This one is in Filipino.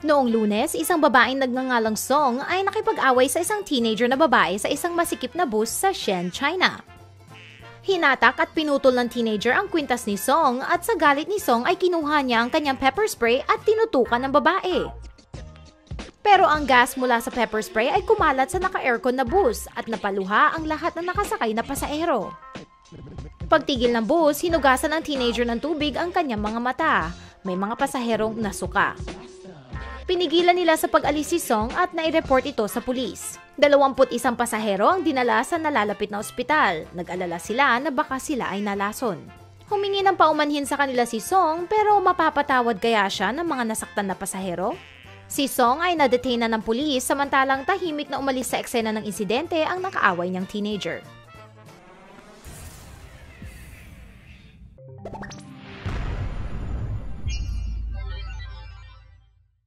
Noong lunes, isang babaeng nagngangalang Song ay nakipag-away sa isang teenager na babae sa isang masikip na bus sa Shen, China. Hinatak at pinutol ng teenager ang kwintas ni Song at sa galit ni Song ay kinuha niya ang kanyang pepper spray at tinutukan ng babae. Pero ang gas mula sa pepper spray ay kumalat sa naka-aircon na bus at napaluha ang lahat ng nakasakay na pasahero. Pagtigil ng bus, hinugasan ng teenager ng tubig ang kanyang mga mata. May mga pasaherong nasuka. Pinigilan nila sa pag-alis si Song at nai-report ito sa pulis. 21 pasahero ang dinala sa nalalapit na ospital. Nag-alala sila na baka sila ay nalason. Humingi ng paumanhin sa kanila si Song pero mapapatawad kaya siya ng mga nasaktan na pasahero? Si Song ay nadetain na ng pulis samantalang tahimik na umalis sa eksena ng insidente ang nakaaway niyang teenager.